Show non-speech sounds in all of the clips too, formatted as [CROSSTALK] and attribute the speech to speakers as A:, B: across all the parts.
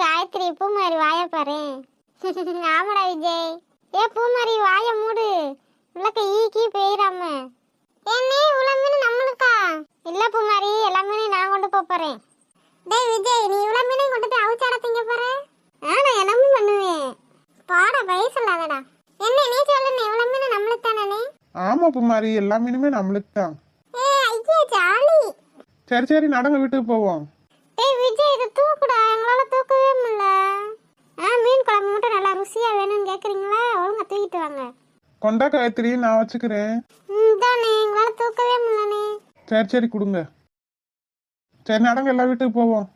A: காயத்ரி பூமாரி வாய பாரு. ஆமாடா விஜய். ஏ பூமாரி வாய மூடு. உள்ளக்க ஈ கீ பெய்யாம என்ன இவ்வளோ மீன் நம்மளுக்கா? இல்ல பூமாரி எல்லா மீனையும் நான் கொண்டு போறேன். டேய் விஜய் நீ இவ்வளோ மீனையும் கொண்டு போய் அவிச்சாட திங்க போற ஆ நான் எல்லாமே பண்ணுவேன். பாடா வயசு இல்லாதடா என்ன நீ சொல்லு இவ்வளோ மீன் நம்மளுக்கு தானே
B: ஆமா குமாரி எல்லா மீனுமே நம்மளுக்கு தான்.
A: ஏ ஐயா ஜாலி.
B: சரி சரி நடங்க வீட்டுக்கு போவோம்.
A: ஏய் விஜய் இதை தூக்குடா. எங்களால தூக்கவே முடியல. ஆ மீன் குழம்பு மட்டும் நல்லா ருசியா வேணும்னு கேக்குறீங்களா? ஒழுங்கா தூக்கிட்டு வாங்க.
B: கொண்டா காயத்ரி நான் வச்சுக்கிறேன்.
A: ம் தானே எங்களால தூக்கவே முடியலனே
B: சரி சரி கொடுங்க. சரி நடங்க எல்லா வீட்டுக்கு போவோம்.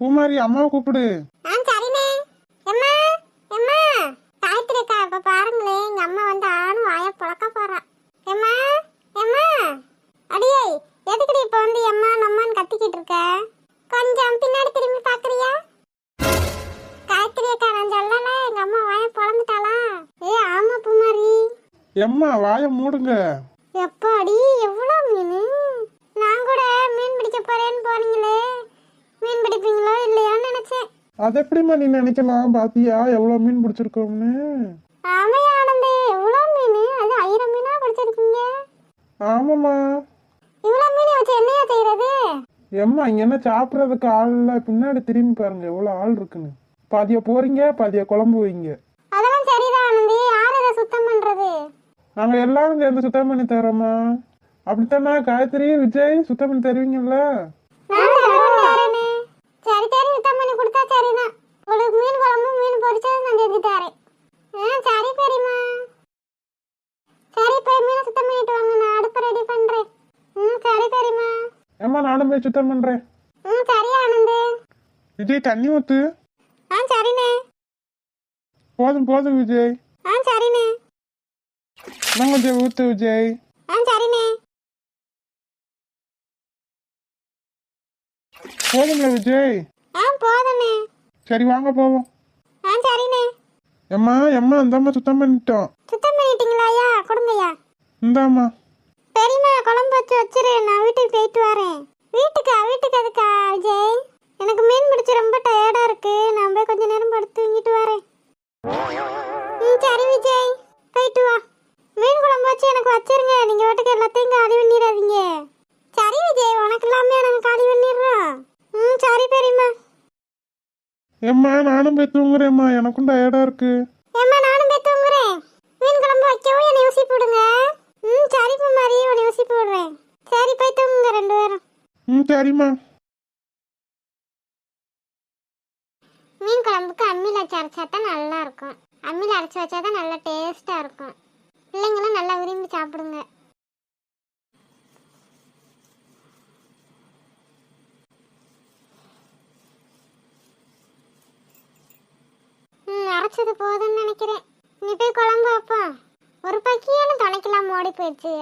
B: பூமாரி அம்மாவை கூப்பிடு.
A: ஆ எம்மா வாயை
B: மூடுங்க.
A: எப்பாடி எவ்வளோ மீன்? நான் கூட மீன் பிடிக்க போறேன்னு போனீங்களே. மீன் பிடிப்பீங்களோ இல்லையோன்னு நினைச்சேன்.
B: அது எப்படிம்மா நீ நினைக்கலாம்? பாத்தியா எவ்வளவு மீன் பிடிச்சிருக்கோம்னு.
A: ஆமையா ஆனந்தே எவ்வளோ மீன்? அது ஆயிரம் மீனா பிடிச்சிருக்கீங்க?
B: ஆமாம்மா.
A: இவ்வளோ மீனை வச்சு என்னையா செய்யறது?
B: எம்மா இங்க என்ன சாப்பிட்றதுக்கு ஆள் இல்ல. பின்னாடி திரும்பி பாருங்க எவ்வளவு ஆள் இருக்குன்னு. பாதியா போறீங்க பாதியா குழம்பு வைங்க
A: அதெல்லாம் சரிதான் ஆனந்தி யார் இதை சுத்தம் பண்றது
B: நாங்க எல்லாரும் சேர்ந்து சுத்தம் பண்ணி தரோம்மா அப்படித்தானே காயத்ரி விஜய் சுத்தம் பண்ணி தருவீங்கல்ல.
A: சரி சரி சுத்தம் பண்ணி கொடுத்தா சரிதான். உங்களுக்கு மீன் குழம்பு மீன் பொரிச்சது நான் செஞ்சு தரேன். ஆ சரி பெரியம்மா. சரி போய் மீனை சுத்தம் பண்ணிட்டு வாங்க. நான் அடுப்பு ரெடி பண்றேன். ம் சரி பெரியம்மா.
B: ஏம்மா நானும் போய் சுத்தம் பண்றேன்.
A: ம் சரி ஆனந்து.
B: விஜய் தண்ணி ஊத்து.
A: ஆ சரிண்ணே.
B: போதும் போதும் விஜய்.
A: ஆ சரிண்ணே.
B: இன்னும் கொஞ்சம் ஊத்து விஜய்.
A: ஆ சரிண்ணே.
B: போதும்ல விஜய்.
A: ஆ போதுண்ணே
B: சரி வாங்க போவோம்.
A: ஆ சரிண்ணே.
B: எம்மா எம்மா இந்தாம்மா சுத்தம் பண்ணிட்டோம்.
A: சுத்தம் பண்ணிட்டீங்களா ஐயா? கொடுங்கய்யா.
B: இந்தாம்மா.
A: பெரியம்மா குழம்பு வச்சு வச்சிரு நான் வீட்டுக்கு போயிட்டு வரேன். வீட்டுக்கா வீட்டுக்கு அதுக்கா விஜய்? எனக்கு மீன் பிடிச்சி ரொம்ப டயர்டா இருக்கு. நான் போய் கொஞ்ச நேரம் படுத்து தூங்கிட்டு வரேன். ம் சரி விஜய். போயிட்டு வா. மீன் குழம்பு வச்சு எனக்கு வச்சிருங்க. நீங்க வீட்டுக்கு எல்லாத்தையும் காலி பண்ணிடாதீங்க சரி விஜய் உனக்கு எல்லாமே நாங்கள் காலி பண்ணிடுறோம் ம் சரி பெரியம்மா.
B: எம்மா நானும் போய் தூங்குறேம்மா. எனக்கும் டயர்டா இருக்கு.
A: ஏம்மா நானும் போய் தூங்குறேன். மீன் குழம்பு வைக்கவும் என்னை யூசி போடுங்க ம் சரி குமாரி உன்னை யூசி போடுறேன் சரி போய் தூங்குங்க ரெண்டு பேரும்.
B: ம் சரிம்மா.
A: மீன் குழம்புக்கு அம்மியில் வச்சு அரைச்சா தான் நல்லா இருக்கும். அம்மியில் அரைச்சி வச்சா தான் நல்லா டேஸ்ட்டாக இருக்கும். பிள்ளைங்களும் நல்லா விரும்பி சாப்பிடுங்க. அரைச்சது போதும்னு நினைக்கிறேன். நீ போய் குழம்பு வைப்போம் ஒரு பக்கியாலும் துணைக்கலாம் ஓடி போயிடுச்சு.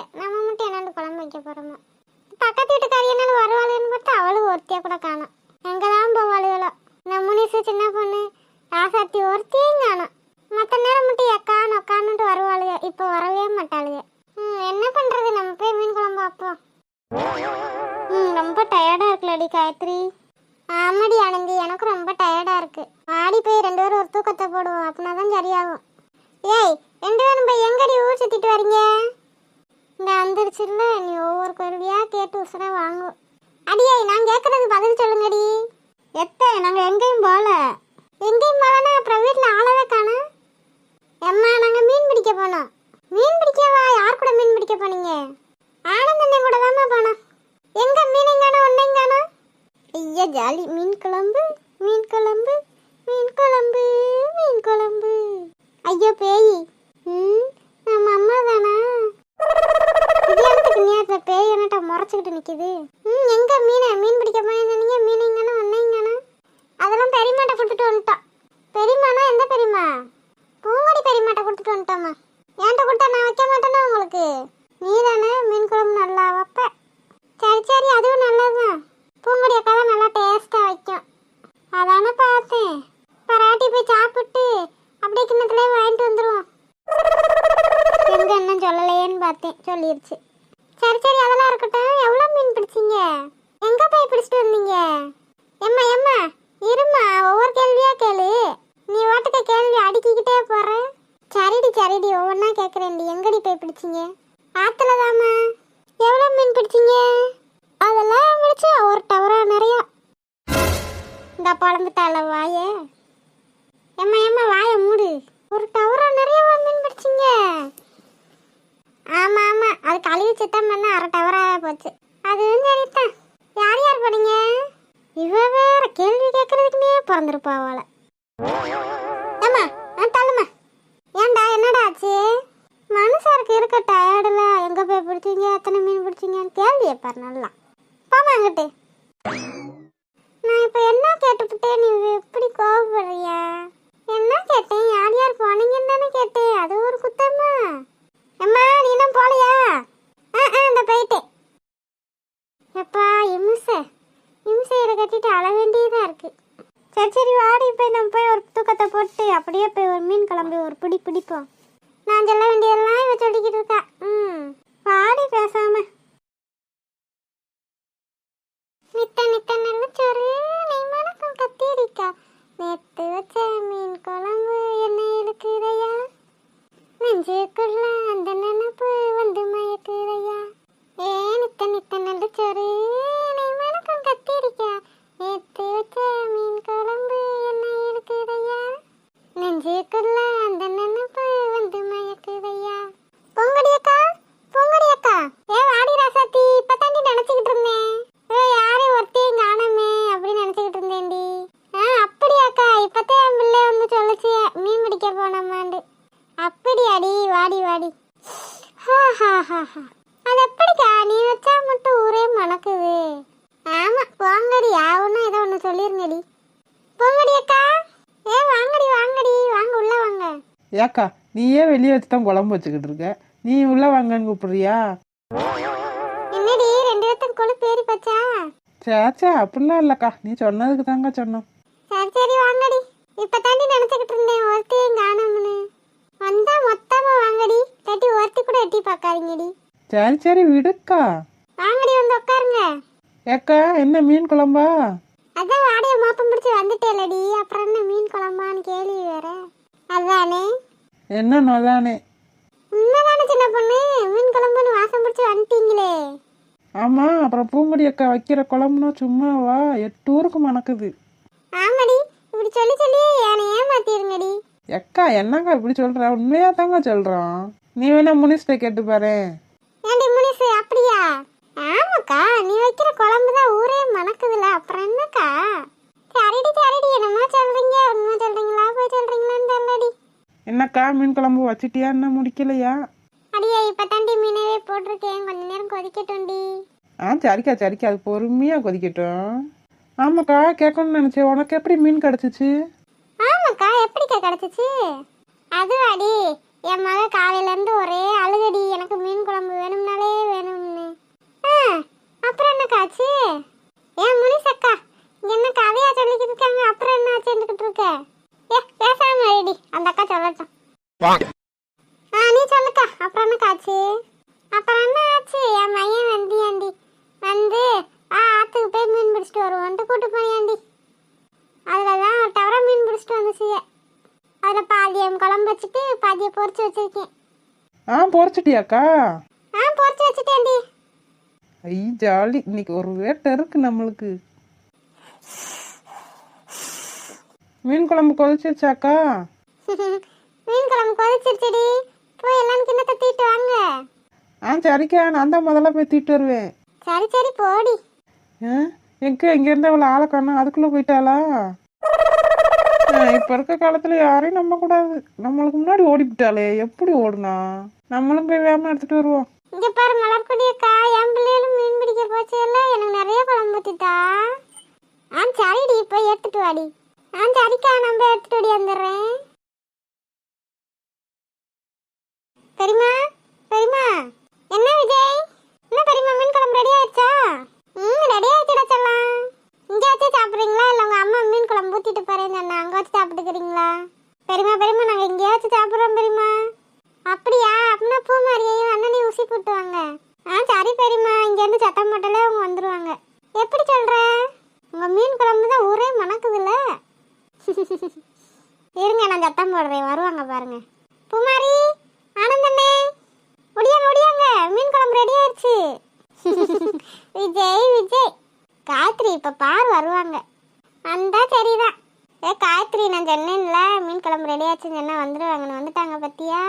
A: பார்த்தேன் சுத்தம் பண்ண அரை டவராக போச்சு. அதுவும் சரிதான் யார் யார் போனீங்க? இவ வேற கேள்வி கேட்கறதுக்குமே பிறந்திருப்பா அவளை. ஏம்மா ஆ தள்ளுமா ஏன்டா என்னடா ஆச்சு? மனுஷருக்கு இருக்க டயர்டில் எங்கே போய் பிடிச்சீங்க எத்தனை மீன் பிடிச்சீங்கன்னு கேள்வி கேட்பார் நல்லா. பாமா அங்கிட்டு. நான் இப்போ என்ன கேட்டுவிட்டேன் நீ எப்படி கோவப்படுறியா? என்ன கேட்டேன்? யார் யார் போனீங்கன்னு தானே கேட்டேன். அது ஒரு குத்தமா? அம்மா நீ இன்னும் போலையா இந்த போயிட்டேன் எப்பா இம்சை. இம்சையில கட்டிட்டு அழ வேண்டியதா இருக்கு. சரி சரி வாடி போய் நம்ம போய் ஒரு தூக்கத்தை போட்டு அப்படியே போய் ஒரு மீன் குழம்பு ஒரு பிடி பிடிப்போம். நான் சொல்ல வேண்டியதெல்லாம் இவ சொல்லிக்கிட்டு இருக்கா. ம். வாடி பேசாம. நித்த நித்த நெல்லச்சோறு நீ மணக்கும் கத்திரிக்கா நேத்து வச்ச மீன் குழம்பு என்ன இழுக்குதையா? நெஞ்சுக்குள்ள அந்த நினப்பு வந்து மயக்குதையா ஏ நித்த நித்த நெல்லச்சோறு நீ மணக்கும் கத்திரிக்கா? நேத்து வச்ச மீன் குழம்பு என்ன இழுக்குதையா நெஞ்சுக்குள்ள அந்த நினப்பு வந்து மயக்குதையா பொங்கடி அக்கா பொங்கடி அக்கா ஏ வாடி ராசாத்தி இப்பதாண்டி நினைச்சுக்கிட்டு இருந்தேன் ஏ யாரு ஒருத்தையும் காணோமே அப்படின்னு நினைச்சுக்கிட்டு இருந்தேன்டி ஆ அப்படியாக்கா இப்பதான் என் பிள்ளை வந்து சொல்லுச்சு மீன் பிடிக்க போனோமாண்டு அப்படியாடி வாடி வாடி ஹா ஹா ஹா ஹா அது எப்படிக்கா நீ வச்சா மட்டும் ஊரே மணக்குது ஆமா போங்கடி ஆவுன்னா ஏதோ ஒன்று சொல்லிருங்கடி போங்கடி அக்கா ஏ வாங்கடி வாங்கடி வாங்க உள்ள வாங்க
B: ஏக்கா நீயே வெளியே வச்சு தான் குழம்பு வச்சுக்கிட்டு இருக்க. நீ உள்ள வாங்கன்னு கூப்பிடுறியா?
A: என்னடி ரெண்டு பேர்த்துக்கு கொழுப்பு ஏறி போச்சா?
B: சேச்சே அப்படிலாம் இல்லைக்கா. நீ சொன்னதுக்கு தாங்க சொன்னோம்.
A: சரி சரி வாங்கடி. இப்ப தாண்டி நினைச்சுக்கிட்டு இருந்தேன் ஒருத்தையும் காணோம்னு. வந்தா மொத்தமா வாங்கடி. தட்டி ஒருத்தி கூட எட்டி பார்க்காதீங்கடி.
B: சரி சரி விடுக்கா.
A: வாங்கடி வந்து உட்காருங்க.
B: ஏக்கா என்ன மீன் குழம்பா?
A: அதான் வாடைய மோப்பம் பிடிச்சி வந்துட்டேலடி அப்புறம் என்ன மீன் குழம்பான்னு கேள்வி வேற. அதானே?
B: என்ன நொதானே?
A: உண்மைதானே சின்ன பொண்ணு. மீன் குழம்புன்னு வாசம் பிடிச்சி வந்துட்டீங்களே.
B: ஆமாம் அப்புறம் பூங்கொடி அக்கா வைக்கிற குழம்புனா சும்மாவா? எட்டு ஊருக்கு மணக்குது.
A: ஆமாடி இப்படி சொல்லி சொல்லி என்னை ஏமாத்திருங்கடி.
B: எக்கா என்னக்கா இப்படி சொல்ற? உண்மையா தாங்க சொல்றோம் நீ வேணா முனிஸ்ட கேட்டு பாரு.
A: ஏண்டி முனிசு அப்படியா? ஆமாக்கா நீ வைக்கிற குழம்பு தான் ஊரே மணக்குதுல அப்புறம் என்னக்கா? சரிடி சரிடி என்னமா சொல்றீங்க உண்மை சொல்றீங்களா போய் சொல்றீங்களான்னு தெரியலடி.
B: என்னக்கா மீன் குழம்பு வச்சிட்டியா என்ன முடிக்கலையா?
A: அடியே இப்ப தாண்டி மீனவே போட்டிருக்கேன். கொஞ்ச நேரம் கொதிக்கட்டும்டி.
B: ஆ சரிக்கா சரிக்கா. அது பொறுமையா கொதிக்கட்டும். ஆமாக்கா கேட்கணும்னு நினைச்சேன். உனக்கு எப்படி மீன் கிடச்சிச்சு?
A: ஆமாக்கா எப்படிக்கா கிடைச்சிச்சு? அதுவாடி என் மக காலையில இருந்து ஒரே அழுகடி. எனக்கு மீன் குழம்பு வேணும்னாலே வேணும்னு. ஆ அப்புறம் என்னக்கா ஆச்சு? ஏன் முனிசக்கா இங்க என்ன கதையா சொல்லிக்கிட்டு இருக்காங்க? அப்புறம் என்ன ஆச்சுன்னுக்கிட்டு இருக்க? பேசாம ஐடி அந்த அக்கா சொல்லட்டும். ஆ நீ சொல்லுக்கா. அப்புறம் என்னக்கா ஆச்சு அப்புறம் என்ன ஆச்சு? என் மையன் வந்தியாண்டி வந்து ஆ ஆத்துக்கு போய் மீன் பிடிச்சிட்டு வருவோன்ட்டு கூட்டு போனியாண்டி அதில் தான் தவற மீன் பிடிச்சிட்டு வந்துச்சுங்க அதில் பாதியம் குழம்பு வச்சுட்டு பாதியை பொரிச்சு வச்சிருக்கேன்.
B: ஆ பொறிச்சிட்டியாக்கா
A: ஆ பொரிச்சு வச்சுட்டேன்டி
B: ஐ ஜாலி. இன்னைக்கு ஒரு வேட்டை இருக்கு நம்மளுக்கு. மீன் குழம்பு கொதிச்சிருச்சாக்கா? [LAUGHS]
A: மீன் குழம்பு கொதிச்சிருச்சுடி. போய் எல்லாம் கிண்ணத்தை தீட்டு வாங்க.
B: ஆ சரிக்கா. நான் தான் முதல்ல போய் தீட்டு வருவேன்.
A: சரி சரி போடி.
B: எங்க இங்க இருந்து அவளை ஆளை காணோம். அதுக்குள்ள போயிட்டாளா? இப்ப இருக்க காலத்துல யாரையும் நம்ப கூடாது. நம்மளுக்கு முன்னாடி ஓடிவிட்டாளே. எப்படி ஓடுனா? நம்மளும் போய் வேகமா எடுத்துட்டு வருவோம்.
A: இங்க பாரு மலர்கொடி அக்கா. என் பிள்ளைகளும் மீன் பிடிக்க போச்சு. எல்லாம் எனக்கு நிறைய குழம்பு ஊத்திட்டா. ஆ சரிடி. போய் எடுத்துட்டு வாடி. ஆ சரிக்கா நம்ம எடுத்துட்டு ஓடி வந்துடுறேன். பெரியமா பெரியமா என்ன விஜய்? என்ன பெரியமா மீன் குழம்பு ரெடி ஆயிடுச்சா? ம் ரெடி ஆயிடுச்சுடா சொல்லலாம் இங்கே வச்சு சாப்பிட்றீங்களா? இல்லை உங்கள் அம்மா மீன் குழம்பு ஊற்றிட்டு போகிறேன்னு சொன்னா அங்க வச்சு சாப்பிட்டுக்கிறீங்களா? பெரியமா பெரியமா நாங்கள் இங்கேயே வச்சு சாப்பிட்றோம் பெரியமா அப்படியா? அப்படின்னா பூ மாதிரியையும் அண்ணனையும் ஊசி போட்டுவாங்க. ஆ சரி பெரியமா இங்கேருந்து சத்தம் போட்டாலே அவங்க வந்துடுவாங்க எப்படி சொல்கிற உங்கள் மீன் குழம்பு தான் ஊரே மணக்குதுல்ல இருங்க நான் சத்தம் போடுறேன். வருவாங்க பாருங்க. புமாரி ஆனந்தண்ணே. முடியாங்க முடியாங்க மீன் குழம்பு ரெடி ஆயிடுச்சு விஜய் விஜய். காயத்ரி இப்போ பார் வருவாங்க. வந்தா சரிதான். ஏ காயத்ரி நான் சொன்னேன்ல மீன் குழம்பு ரெடி ஆச்சுன்னு சொன்னா வந்துடுவாங்கன்னு வந்துட்டாங்க பத்தியா?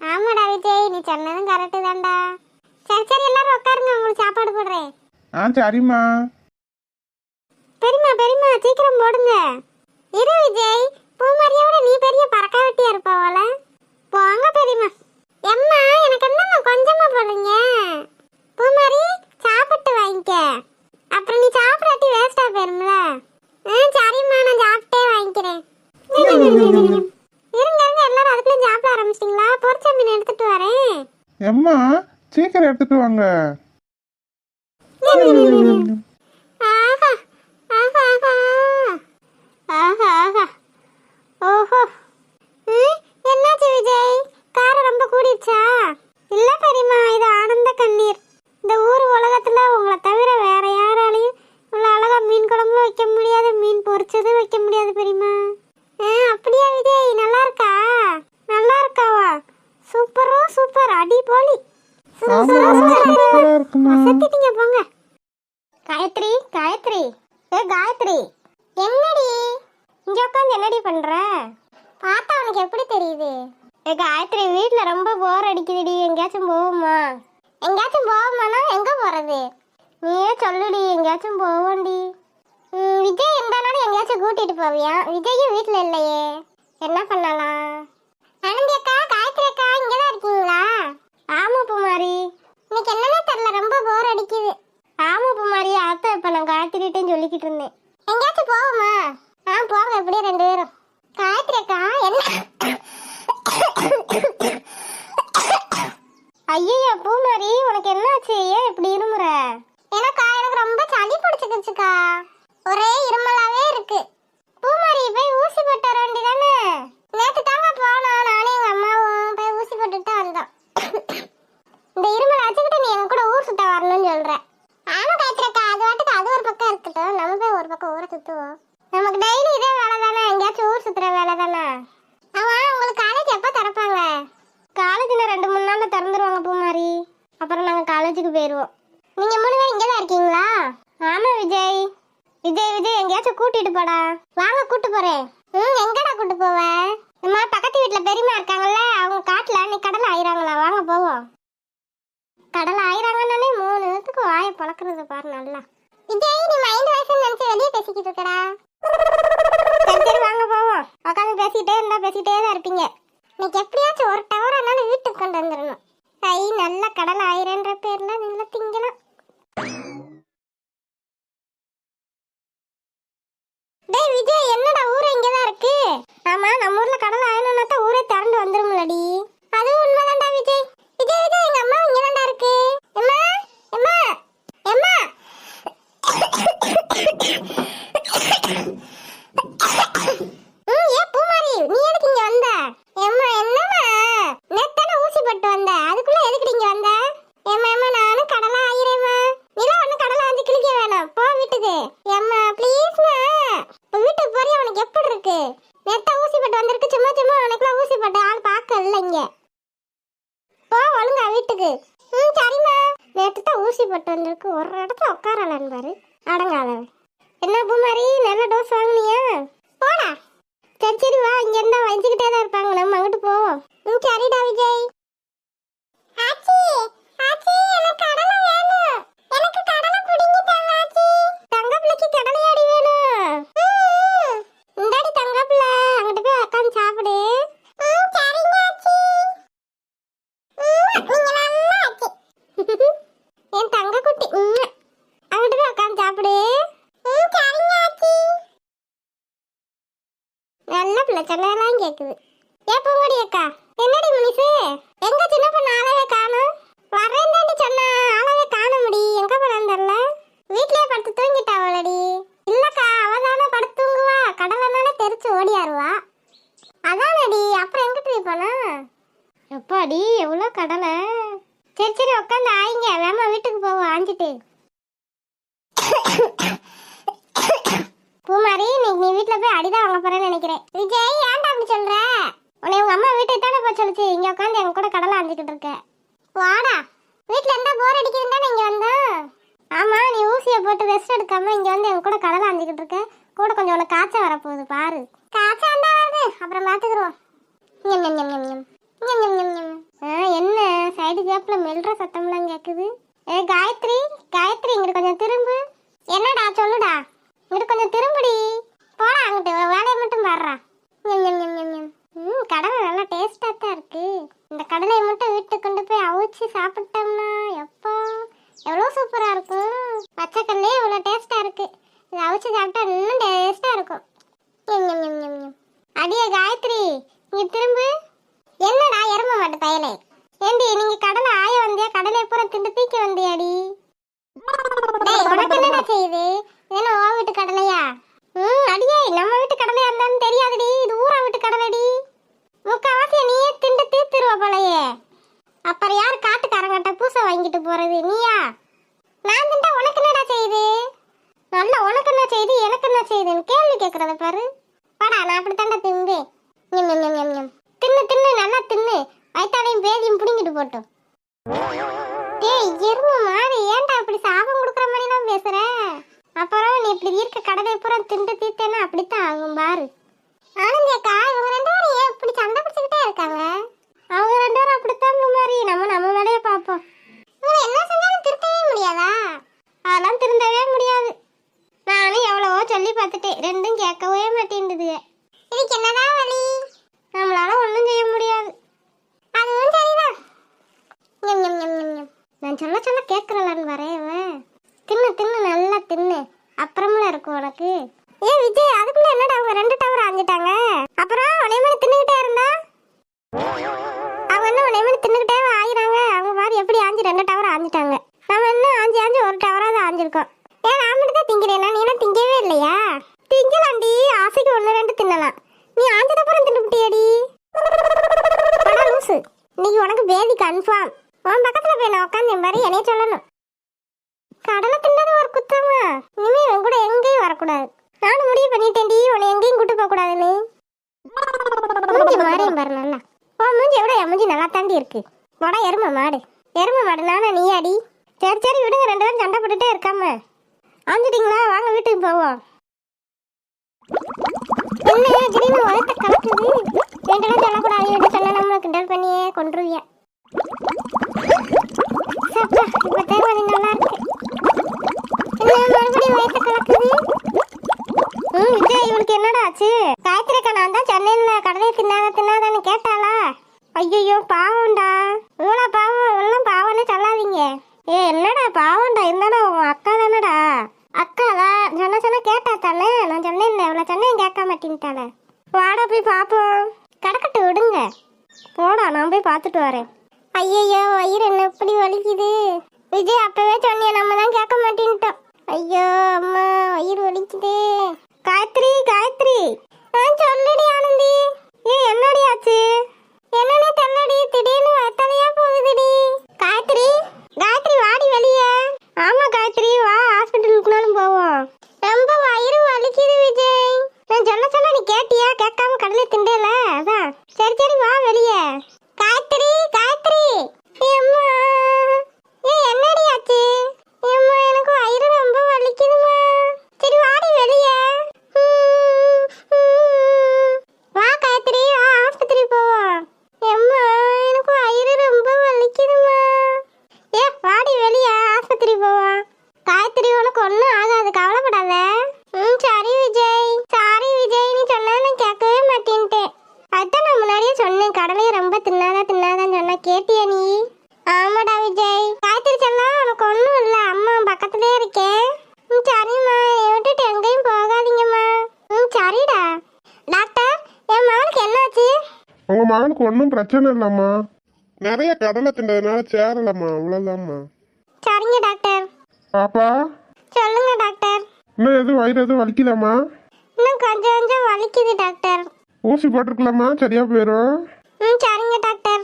A: ஆமாடா விஜய் நீ சொன்னதும் கரெக்டு தான்டா. சரி சரி எல்லாரும் உட்காருங்க உங்களுக்கு சாப்பாடு போடுறேன்.
B: ஆ சரிம்மா.
A: பெரியம்மா பெரியம்மா சீக்கிரம் போடுங்க. இரு விஜய் பூமாரியோட நீ பெரிய பறக்க வெட்டியா இருப்பாவல போங்க பெரியம்மா. எம்மா எனக்கு என்னம்மா கொஞ்சமா போடுங்க பூமாரி சாப்பிட்டு வாங்கிக்க. அப்புறம் நீ சாப்பிடாட்டி வேஸ்டா போயிரும்ல. ஆ சரிம்மா நான் சாப்பிட்டே வாங்கிக்கிறேன். இருங்க இருங்க. எல்லாரும் அதுக்குள்ள சாப்பிட ஆரம்பிச்சிட்டீங்களா? பொரிச்ச மீன் எடுத்துட்டு வரேன்.
B: எம்மா சீக்கிரம் எடுத்துட்டு வாங்க.
A: ஆஹா ஆஹா ஆஹா. ஆஹா ஆஹா. ஓஹோ. என்னாச்சு விஜய்? காரம் ரொம்ப கூடிடுச்சா? இல்ல பெரியம்மா இது ஆனந்த கண்ணீர். இந்த ஊர் உலகத்துல உங்களை தவிர வேற யாராலையும் இவ்வளோ அழகா மீன் குழம்பும் வைக்க முடியாது மீன் பொரிச்சதும் வைக்க முடியாது பெரியம்மா. ஆ அப்படியா விஜய்? நல்லா இருக்கா நல்லா இருக்காவா சூப்பரோ சூப்பர். அடி போலி.
B: ஆமா சூப்பரா இருக்குமா?
A: அசத்திட்டீங்க போங்க. காயத்ரி காயத்ரி. ஏ காயத்ரி. என்னடி? இங்க உட்காந்து என்னடி பண்ற? பார்த்தா உனக்கு எப்படி தெரியுது? காயத்ரி வீட்ல ரொம்ப போர் அடிக்குதுடி. எங்கேயாச்சும் போவோமா? எங்கேயாச்சும் போவோமானா எங்க போறது? நீயே சொல்லுடி எங்கேயாச்சும் போவோண்டி விஜய் இருந்தாலும் எங்கேயாச்சும் கூட்டிட்டு போவியா? விஜயும் வீட்ல இல்லையே. என்ன பண்ணலாம்? அனந்தி அக்கா காயத்ரி அக்கா இங்கதான் இருக்கீங்களா? ஆமா பூமாரி. இன்னைக்கு என்னன்னே தெரியல ரொம்ப போர் அடிக்குது. ஆமா பூமாரி அத்தை இப்ப நான் காயத்ரிட்டையும் சொல்லிக்கிட்டு இருந்தேன். எங்கேயாச்சும் போவோமா? ஆ போங்க எப்படியும் ரெண்டு பேரும். காயத்ரி அக்கா என்ன? ஐயோ பூமாரி உனக்கு என்னாச்சு? ஏன் இப்படி இருமுற? எனக்கா எனக்கு ரொம்ப சளி பிடிச்சிக்கிச்சுக்கா. ஒரே இரும இருக்கு பூமாரி போய் ஊசி போட்டு வர வேண்டியதானே நேத்து தாங்க போனோம் நானும் எங்க அம்மாவும் போய் ஊசி போட்டுட்டு தான் வந்தோம் இந்த இருமலை வச்சுக்கிட்டு நீ எங்க கூட ஊர் சுத்த வரணும்னு சொல்ற ஆமா காய்ச்சலக்கா அது வாட்டுக்கு அது ஒரு பக்கம் இருக்கட்டும் நம்ம போய் ஒரு பக்கம் ஊரை சுத்துவோம் நமக்கு டெய்லி இதே வேலை தானே எங்கேயாச்சும் ஊர் சுத்துற வேலை தானே ஆமா உங்களுக்கு காலேஜ் எப்போ திறப்பாங்க காலேஜ் இன்னும் ரெண்டு மூணு நாள்ல திறந்துருவாங்க பூமாரி அப்புறம் நாங்க காலேஜுக்கு போயிருவோம் நீங்க மூணு பேரும் இங்கே தான் இருக்கீங்களா ஆமா விஜய் விஜய் விஜய் எங்கேயாச்சும் கூட்டிட்டு போடா வாங்க கூட்டு போறேன் ம் எங்கடா கூட்டு போவ நம்ம பக்கத்து வீட்ல பெரியமா இருக்காங்கல்ல அவங்க காட்டுல நீ கடலை ஆயிராங்களா வாங்க போவோம் கடலை ஆயிராங்கன்னாலே மூணு நேரத்துக்கு வாயை பழக்கிறது பாரு நல்லா. விஜய் நீ மைண்ட் வாய்ஸ் நினைச்சு வெளியே பேசிக்கிட்டு இருக்கடா. சரி சரி வாங்க போவோம். உட்காந்து பேசிக்கிட்டே இருந்தா பேசிக்கிட்டே தான் இருப்பீங்க. இன்னைக்கு எப்படியாச்சும் ஒரு டவர் என்னால வீட்டுக்கு கொண்டு வந்துடணும் கை நல்ல கடல் ஆயிரன்ற பேர்ல நல்லா திங்கலாம் டேய் விஜய் என்னடா ஊர் இங்கதான் இருக்கு ஆமா நம்ம ஊர்ல கடல் ஆயணும்னா தான் ஊரே திறந்து வந்துரும்லடி அதுவும் உண்மைதான்டா விஜய் விஜய் விஜய் எங்க அம்மா இங்கதான்டா இருக்கு அம்மா அம்மா அம்மா ம் ஏ பூமாரி நீ எதுக்கு இங்க வந்த எம்மா என்னம்மா நேத்தான ஊசி போட்டு வந்த அதுக்குள்ள எதுக்கு இங்க வந்த ஏம்மா ஏம்மா நானும் கடலா ஆயிரேம்மா நீல ஒண்ணு கடலா வந்து கிழிக்க வேணாம் போ வீட்டுக்கு ஏம்மா ப்ளீஸ்மா இப்ப வீட்டுக்கு போறியா உனக்கு எப்படி இருக்கு நேத்தா ஊசி போட்டு வந்திருக்கு சும்மா சும்மா உனக்குலாம் ஊசி போட்டு ஆள் பார்க்க இல்ல இங்க போ ஒழுங்கா வீட்டுக்கு ம் சரிம்மா நேற்று தான் ஊசி போட்டு வந்திருக்கு ஒரு இடத்துல உட்காரலான்னு பாரு அடங்காதவன் என்ன பூமாரி நல்ல டோஸ் வாங்குனியா போடா சரி சரி வா இங்க இருந்தா வஞ்சிக்கிட்டே தான் இருப்பாங்க நம்ம அங்கிட்டு போவோம் ம் சரிடா விஜய் ஆச்சி ஆச்சி எனக்கு கடலை வேணும் எனக்கு கடலை புடிங்கி தாங்க ஆச்சி தங்க பிள்ளைக்கு கடலை அடி வேணும் ம், இந்தாடி தங்க பிள்ளை அங்கிட்டு போய் உட்காந்து சாப்பிடு ம் சரிங்க ஆச்சி ம், நீங்க நல்லா ஆச்சி என் தங்க குட்டி ம், அங்கிட்டு போய் உட்காந்து சாப்பிடு ம் சரிங்க ஆச்சி நல்ல பிள்ளை சொன்னதெல்லாம் கேக்குது ஏ பூங்கொடி அக்கா என்னடி முனிசு எங்க சின்ன பொண்ணு ஆளவே காணும் வரேன் தாண்டி சொன்ன ஆளவே காண முடி எங்க போனான்னு தெரியல வீட்லயே படுத்து தூங்கிட்டா அவளடி இல்லக்கா அவ தானே படுத்து தூங்குவா கடலைனால தெரிச்சு ஓடியாருவா அதானடி அப்புறம் எங்கிட்டு போய் போனா எப்பாடி எவ்வளோ கடலை சரி சரி உட்காந்து ஆயிங்க. வேமா வீட்டுக்கு போவோம் ஆஞ்சிட்டு. பூமாரி இன்னைக்கு நீ வீட்டுல போய் அடிதான் வாங்க போறேன்னு நினைக்கிறேன். விஜய் ஏன்டா அப்படி சொல்ற? உன்னை உங்க அம்மா வீட்டுக்கு தானே போய் சொல்லுச்சு. இங்க உட்காந்து எங்க கூட கடலை ஆஞ்சிக்கிட்டு இருக்க. வாடா. வீட்டுல இருந்தா போர் அடிக்குதுன்னு தானே இங்க வந்தோம் ஆமா ரெஸ்ட் எடுக்காம இங்க வந்து என் கூட கடலை ஆஞ்சிக்கிட்டு இருக்க. கூட கொஞ்சம் உனக்கு காய்ச்சல் வரப்போகுது பாரு. காய்ச்சல் வந்தா வருது. அப்புறம் பாத்துக்கிறோம் ஞம் ஞம் ஞம் ஞம். ஆ, என்ன? சைடு கேப்ல மெல்ற சத்தம்லாம் கேக்குது. ஏ காயத்ரி காயத்ரி இங்கிட்டு கொஞ்சம் திரும்பு. என்னடா சொல்லுடா. இங்கிட்டு கொஞ்சம் திரும்புடி. போடா அங்கிட்டு. வேலையை மட்டும் பாடுறா ஞம் ம் கடலை நல்லா டேஸ்டா தான் இருக்கு இந்த கடலையை மட்டும் வீட்டுக்கு கொண்டு போய் அவிச்சு சாப்பிட்டோம்னா எப்போ எவ்வளோ சூப்பரா இருக்கும் பச்சைக்கல்லே இவ்வளோ டேஸ்டா இருக்கு இதை அவிச்சு சாப்பிட்டா இன்னும் டேஸ்டா இருக்கும் ஞம் ஞம் ஞம் ஞம் ஞம். அடியே காயத்ரி இங்க திரும்பு என்னடா எரும மாட்டு பயலே ஏண்டி நீங்க கடலை ஆய வந்தியா கடலை பூரா திண்டு தீக்க வந்தியாடி டேய் உனக்கு என்னடா செய்யுது இது என்ன உன் வீட்டு கடலையா ம் அடியே நம்ம வீட்டு கடலையா இருந்தாலும் தெரியாதுடி இது ஊரா வீட்டு கடலைடி முக்காவாசி நீயே திண்டு தீர்த்துருவ போலயே அப்புறம் யார் காட்டுக்காரங்கிட்ட பூசை வாங்கிட்டு போறது நீயா நான் திண்டா உனக்கு என்னடா செய்யுது நல்ல உனக்கு என்ன செய்யுது எனக்கு என்ன செய்யுதுன்னு கேள்வி கேட்கறத பாரு. வாடா நான் அப்படித்தாண்டா தாண்டா திம்பு ஞம் ஞம் ஞம் தின்னு தின்னு நல்லா தின்னு. வயித்தாலையும் பேதியும் பிடுங்கிட்டு போட்டோம் டேய் எருமை மாடு ஏன்டா அப்படி சாபம் கொடுக்குற மாதிரி தான் பேசுற? அப்புறம் நீ இப்படி இருக்க கடலை பூரா திண்டு தீர்த்தேன்னா அப்படித்தான் ஆகும் பாரு. ஆனந்தி அக்கா இவங்க ரெண்டு பேரும் ஏன் இப்படி சண்டை பிடிச்சிக்கிட்டே இருக்காங்க? அவங்க ரெண்டு பேரும் அப்படித்தான் மாதிரி. நம்ம நம்ம வேலையை பார்ப்போம். இவங்க என்ன செஞ்சாலும் திருத்தவே முடியாதா? அதெல்லாம் திருந்தவே முடியாது. நானும் எவ்வளவோ சொல்லி பார்த்துட்டேன். ரெண்டும் கேட்கவே மாட்டேங்குது இதுக்கு என்னதான் வழி நம்மளால ஒன்றும் செய்ய முடியாது. அதுவும் சரிதான். நான் சொல்ல சொல்ல கேட்கறலான்னு வரேன் தின்னு தின்னு நல்லா தின்னு. அப்புறமும் இருக்கும் உனக்கு. ஏ விஜய் அதுக்குள்ள என்னடா அவங்க ரெண்டு டவர் ஆஞ்சிட்டாங்க அப்புறம் உனைய மாதிரி தின்னுகிட்டே இருந்தா? அவங்க என்ன உனைய மாதிரி தின்னுகிட்டே ஆகிறாங்க அவங்க மாதிரி எப்படி ஆஞ்சி ரெண்டு டவர் ஆஞ்சிட்டாங்க நம்ம என்ன ஆஞ்சி ஆஞ்சி ஒரு டவராக ஆஞ்சிருக்கோம் திங்கிறேனா நீ எல்லாம் திங்கவே இல்லையா? திங்கலாண்டி ஆசைக்கு ஒன்று ரெண்டு தின்னலாம். நீ ஆஞ்சதப்புறம் தின்னுபிட்டியடி? லூசு. இன்னைக்கு உனக்கு பேதி கன்ஃபார்ம் உன் பக்கத்துல போய் நான் உட்காந்து மாதிரி என்னைய சொல்லணும். கடலை தின்னது ஒரு குத்தமா? இனிமே என் கூட எங்கேயும் வரக்கூடாது. நானும் முடிவு பண்ணிட்டேன்டி உன்னை எங்கேயும் கூட்டு போக கூடாதுன்னு மூஞ்சி மாறியும் பாரு நல்லா உன் மூஞ்சி எவ்வளோ என் மூஞ்சி நல்லா தாண்டி இருக்கு. வடா எருமை மாடு. எருமை மாடு நானா நீ அடி சரி சரி விடுங்க ரெண்டு பேரும் சண்டை போட்டுட்டே இருக்காம. ஆஞ்சிட்டீங்களா வாங்க வீட்டுக்கு போவோம். என்ன திடீர்னு வளர்த்த கலக்குது என்கிட்ட சொல்லக்கூடாது. என்று சொன்னா நம்ம கிண்டல் பண்ணியே கொன்றுவிய. சப்பா தேர்வாதி நல்லா இருக்கு. என்ன மறுபடியும் கலக்குது ம் விஜய் இவளுக்கு என்னடா ஆச்சு? காயத்ரி நான் தான் சென்னையில கடலை தின்னாத தின்னாதான்னு கேட்டாளா? ஐயோ பாவம்டா. இவ்வளோ பாவம் இவ்வளோ பாவம்னு சொல்லாதீங்க. ஏ என்னடா பாவம்டா இருந்தாலும் உன் அக்கா தானடா. அக்காவா சொன்ன சொன்ன கேட்டா தானே நான் சொன்னேன் இவ்வளோ சொன்னேன் கேட்க மாட்டேன்ட்டாளே வாடா போய் பார்ப்போம். கிடக்கட்டு விடுங்க. போடா நான் போய் பார்த்துட்டு வரேன். ஐயோ வயிறு என்ன இப்படி வலிக்குது? விஜய் அப்பவே சொன்னிய நம்ம தான் கேட்க மாட்டேன்ட்டோம். ஐயோ அம்மா வயிறு வலிக்குது. காயத்ரி காயத்ரி. ஆ சொல்லுடி ஆனந்தி. ஏ என்னடி ஆச்சு என்னன்னே தெரியலடி திடீர்னு வத்தலையா போகுதுடி காயத்ரி காயத்ரி வாடி வெளியே ஆமா காயத்ரி வா ஹாஸ்பிட்டலுக்குனாலும் போவோம் ரொம்ப வயிறு வலிக்குது விஜய் நான் சொல்ல சொல்ல நீ கேட்டியா கேட்காம கடலை திண்டல அதான் சரி சரி வா வெளியே காயத்ரி காயத்ரி அம்மா ஏ என்னடி ஆச்சு அம்மா எனக்கு வயிறு ரொம்ப வலிக்குதுமா சரி வாடி வெளியே வா காயத்ரி வா ஆஸ்பத்திரி போவோம் அம்மா எனக்கு வயிறு ரொம்ப வலிக்குதுமா ஏ வாடி வெளியே ஆஸ்பத்திரி போவோம் காயத்ரி உனக்கு ஒன்றும் ஆகாது கவலைப்படாத ம் சரி விஜய் சாரி விஜய் நீ சொன்னா நான் கேட்கவே மாட்டேன்ட்டேன் அதான் நான் முன்னாடியே சொன்னேன் கடலையை ரொம்ப தின்னாத தின்னாதான்னு சொன்னா கேட்டியா நீ ஆமாடா விஜய் காயத்ரி செல்லாம் உனக்கு ஒன்றும் இல்லை அம்மா பக்கத்துலேயே இருக்கேன் ம் சரிம்மா என்னை விட்டுட்டு எங்கேயும் போகாதீங்கம்மா ம் சரிடா டாக்டர் என் மகனுக்கு என்னாச்சு
C: உங்க மகனுக்கு ஒன்றும் பிரச்சனை இல்லைம்மா. நிறைய கடலை தின்றதுனால சேரலம்மா அவ்வளோதாம்மா
A: சரிங்க டாக்டர்
C: பாப்பா?
A: சொல்லுங்க டாக்டர்
C: இன்னும் எதுவும் வயிறு எதுவும் வலிக்குதாம்மா
A: இன்னும் கொஞ்சம் கொஞ்சம் வலிக்குது டாக்டர்
C: ஊசி போட்டிருக்கலாமா சரியா போயிடும்
A: ம் சரிங்க டாக்டர்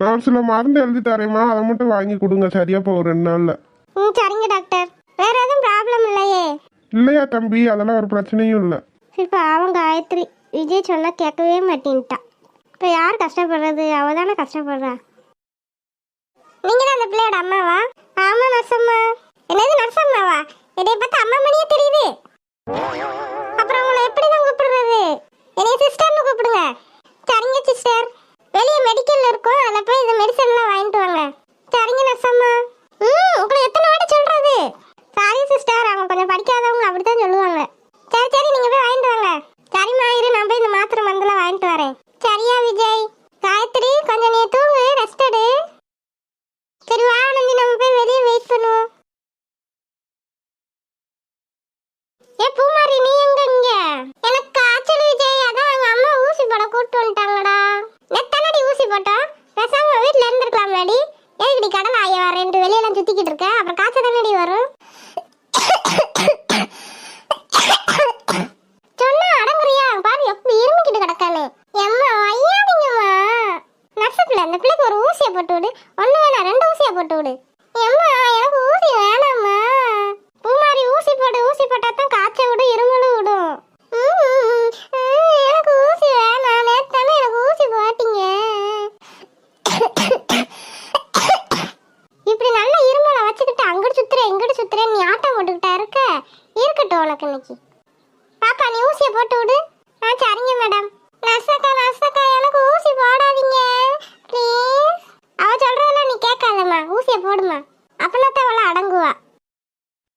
C: நான் சில மருந்து எழுதி தரேம்மா அதை மட்டும் வாங்கி கொடுங்க சரியா போகும் ரெண்டு நாள்ல.
A: ம் சரிங்க டாக்டர் வேற எதுவும் ப்ராப்ளம் இல்லையே?
C: இல்லையா தம்பி அதெல்லாம் ஒரு பிரச்சனையும் இல்லை.
A: இப்போ அவன் காயத்ரி விஜய் சொன்னா கேட்கவே மாட்டேன்ட்டான். இப்போ யார் கஷ்டப்படுறது? அவள் தானே கஷ்டப்படுறா. நீங்க தான் அந்த பிள்ளையோட அம்மாவா? ஆமா நர்சம்மா. என்னது நர்சம்மாவா? என்னை பார்த்தா அம்மா மணியே தெரியுது. அப்புறம் உங்களை எப்படிதான் கூப்பிடுறது? என்னைய சிஸ்டர்னு கூப்பிடுங்க. சரிங்க சிஸ்டர் வெளியே அந்த பிள்ளைக்கு ஒரு ஊசியை போட்டு விடு. ஒன்று வேணா ரெண்டு ஊசியை போட்டு விடு.